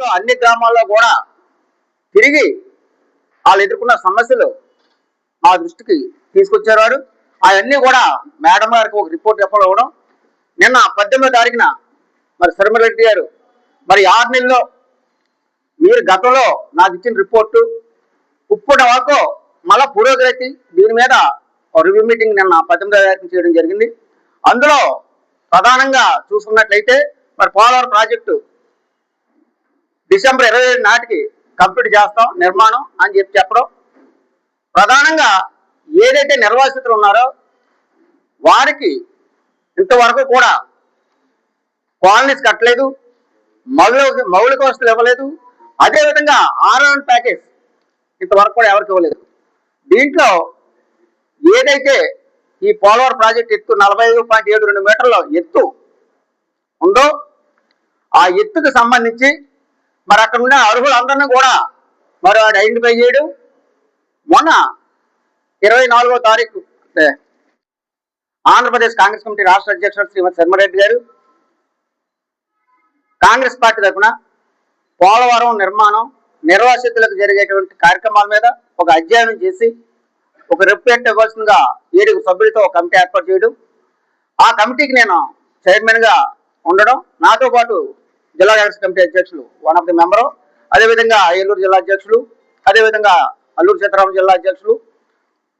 రాష్ట్రంలో అన్ని గ్రామాల్లో కూడా తిరిగి వాళ్ళు ఎదుర్కొన్న సమస్యలు మా దృష్టికి తీసుకొచ్చారు అవన్నీ కూడా మేడం గారికి ఒక రిపోర్ట్ ఎప్పుడు ఇవ్వడం నిన్న పద్దెనిమిదో తారీఖున మరి శర్మరెడ్డి గారు మరి ఆరు నెలల్లో మీరు గతంలో నాకు ఇచ్చిన రిపోర్టు ఇప్పటి వరకు మళ్ళా పురోగతి దీని మీద రివ్యూ మీటింగ్ నిన్న పద్దెనిమిదో తారీఖు చేయడం జరిగింది. అందులో ప్రధానంగా చూసుకున్నట్లయితే మరి పోలవరం ప్రాజెక్టు డిసెంబర్ ఇరవై ఏడు నాటికి కంప్లీట్ చేస్తాం నిర్మాణం అని చెప్పి చెప్పడం. ప్రధానంగా ఏదైతే నిర్వాసితులు ఉన్నారో వారికి ఇంతవరకు కూడా కాలనీస్ కట్టలేదు మౌలిక మౌలిక వస్తువులు ఇవ్వలేదు అదేవిధంగా ఆర్ఎన్ ప్యాకేజ్ ఇంతవరకు కూడా ఎవరికి ఇవ్వలేదు. దీంట్లో ఏదైతే ఈ పోలవరం ప్రాజెక్ట్ ఎత్తు నలభై ఐదు పాయింట్ ఏడు రెండు మీటర్ల ఎత్తు ఉందో ఆ ఎత్తుకు సంబంధించి మరి అక్కడ ఉన్న అర్హులందరినీ కూడా మరి వాడు ఐడెంటిఫై చేయడం. మొన్న ఇరవై నాలుగో తారీఖు అంటే ఆంధ్రప్రదేశ్ కాంగ్రెస్ కమిటీ రాష్ట్ర అధ్యక్షుడు శ్రీమతి శర్మరెడ్డి గారు కాంగ్రెస్ పార్టీ తరఫున పోలవరం నిర్మాణం నిర్వాసితులకు జరిగేటువంటి కార్యక్రమాల మీద ఒక అధ్యయనం చేసి ఒక రిప్రజెంట్ ఇవ్వాల్సిందిగా ఏడుగురు సభ్యులతో ఒక కమిటీ ఏర్పాటు చేయడం. ఆ కమిటీకి నేను చైర్మన్గా ఉండడం. నాతో పాటు జిల్లా కాంగ్రెస్ కమిటీ అధ్యక్షులు వన్ ఆఫ్ ది మెంబరు. అదేవిధంగా ఏలూరు జిల్లా అధ్యక్షులు అదేవిధంగా అల్లూరు సీతారాం జిల్లా అధ్యక్షులు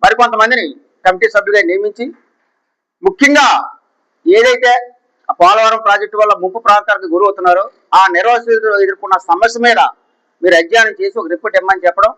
మరికొంతమందిని కమిటీ సభ్యులుగా నియమించి ముఖ్యంగా ఏదైతే ఆ పోలవరం ప్రాజెక్టు వల్ల ముప్పు ప్రాంతానికి గురవుతున్నారో ఆ నిర్వాసితులు ఎదుర్కొన్న సమస్య మీద మీరు అధ్యయనం చేసి ఒక రిపోర్ట్ ఇమ్మని చెప్పడం